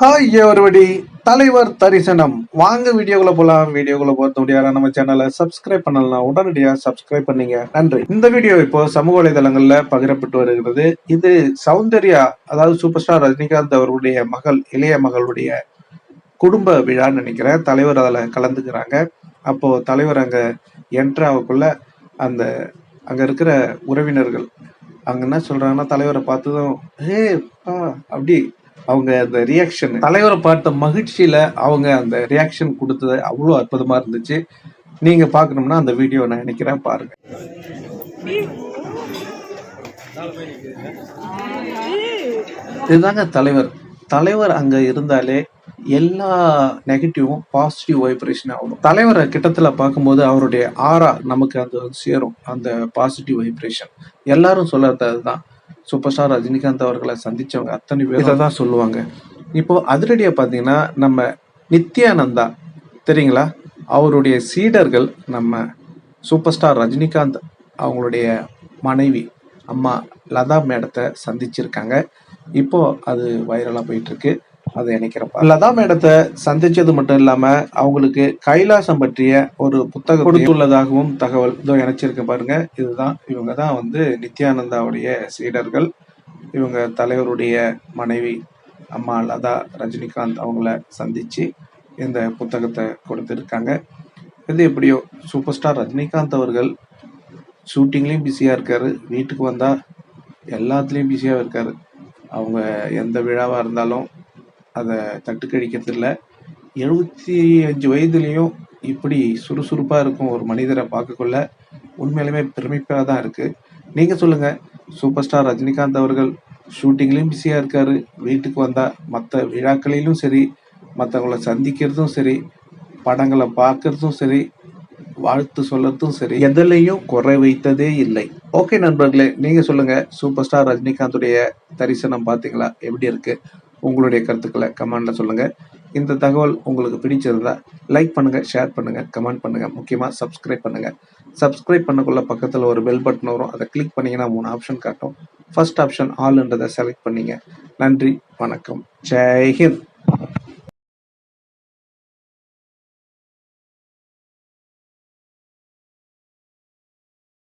Hi ஒருபடி தலைவர் தரிசனம். வாங்க வீடியோக்குள்ள போலாம். வீடியோக்குள்ள போறது முடியாத நம்ம சேனலை சப்ஸ்கிரைப் பண்ணலாம் உடனடியா சப்ஸ்கிரைப் பண்ணீங்க. நன்றி. இந்த வீடியோ இப்போ சமூக வலைதளங்கள்ல பகிரப்பட்டு வருகிறது. இது சௌந்தர்யா அதாவது சூப்பர் ஸ்டார் ரஜினிகாந்த் அவருடைய மகள் இளைய மகளுடைய குடும்ப விழான்னு நினைக்கிறேன். தலைவர் அதில் கலந்துக்கிறாங்க. அப்போ தலைவர் அங்க என்ட்ராவுக்குள்ள அந்த அங்க இருக்கிற உறவினர்கள் அங்க என்ன சொல்றாங்கன்னா தலைவரை பார்த்ததும் ஏ அப்படி அவங்க அந்த ரியாக்ஷன் தலைவரை பார்த்த மகிழ்ச்சியில அவங்க அந்த ரியாக்ஷன் கொடுத்தது அவ்வளோ அற்புதமா இருந்துச்சு. நீங்க பார்க்கணும்னா அந்த வீடியோ நான் நினைக்கிறேன் பாருங்க. இதுதாங்க தலைவர். தலைவர் அங்க இருந்தாலே எல்லா நெகட்டிவும் பாசிட்டிவ் வைப்ரேஷன் ஆகணும். தலைவரை கிட்டத்துல பார்க்கும்போது அவருடைய ஆறா நமக்கு அந்த சேரும் அந்த பாசிட்டிவ் வைப்ரேஷன் எல்லாரும் சொல்றது அதுதான் சூப்பர் ஸ்டார் ரஜினிகாந்த் அவர்களை சந்திச்சவங்க அத்தனை பேர் இதை தான் சொல்லுவாங்க. இப்போ அதிரடியா பார்த்தீங்கன்னா நம்ம நித்யானந்தா தெரியுங்களா? அவருடைய சீடர்கள் நம்ம சூப்பர் ஸ்டார் ரஜினிகாந்த் அவங்களுடைய மனைவி அம்மா லதா மேடத்தை சந்திச்சிருக்காங்க. இப்போ அது வைரலா போயிட்டு இருக்கு. அதை நினைக்கிறப்ப லதா மேடத்தை சந்திச்சது மட்டும் இல்லாம அவங்களுக்கு கைலாசம் பற்றிய ஒரு புத்தகம் கொடுத்துள்ளதாகவும் தகவல். இதோ இணைச்சிருக்க பாருங்க. இதுதான் இவங்க தான் வந்து நித்யானந்தாவுடைய சீடர்கள். இவங்க தலைவருடைய மனைவி அம்மா லதா ரஜினிகாந்த் அவங்கள சந்திச்சு இந்த புத்தகத்தை கொடுத்துருக்காங்க. இது எப்படியோ சூப்பர் ஸ்டார் ரஜினிகாந்த் அவர்கள் ஷூட்டிங்லேயும் பிஸியாக இருக்காரு. வீட்டுக்கு வந்தால் எல்லாத்துலேயும் பிஸியாக இருக்காரு. அவங்க எந்த விழாவாக இருந்தாலும் அதை தட்டுக்கழிக்கிறதில்ல எழுபத்தி அஞ்சு வயதுலேயும் இப்படி சுறுசுறுப்பாக இருக்கும் ஒரு மனிதரை பார்க்கக்குள்ள உண்மையிலுமே பெருமைப்பாக தான் இருக்குது நீங்கள் சொல்லுங்கள் சூப்பர் ஸ்டார் ரஜினிகாந்த் அவர்கள் ஷூட்டிங்லேயும் பிஸியாக இருக்கார். வீட்டுக்கு வந்தால் மற்ற விழாக்களிலும் சரி மற்றவங்கள சந்திக்கிறதும் சரி படங்களை பார்க்கறதும் சரி வாழ்த்து சொல்லறதும் சரி எதுலையும் குறை வைத்ததே இல்லை. ஓகே நண்பர்களே நீங்க சொல்லுங்க சூப்பர் ஸ்டார் ரஜினிகாந்துடைய தரிசனம் பாத்தீங்களா? எப்படி இருக்கு? உங்களுடைய கருத்துக்களை கமெண்ட்டில் சொல்லுங்கள் இந்த தகவல் உங்களுக்கு பிடிச்சிருந்தா லைக் பண்ணுங்கள் ஷேர் பண்ணுங்கள் கமெண்ட் பண்ணுங்கள் முக்கியமாக சப்ஸ்கிரைப் பண்ணுங்கள் சப்ஸ்கிரைப் பண்ணக்குள்ள பக்கத்தில் ஒரு பெல் பட்டன் வரும். அதை கிளிக் பண்ணிங்கன்னா மூணு ஆப்ஷன் காட்டும். ஃபர்ஸ்ட் ஆப்ஷன் ஆல்ன்றதை செலக்ட் பண்ணிங்க. நன்றி வணக்கம். ஜெய்ஹிந்த்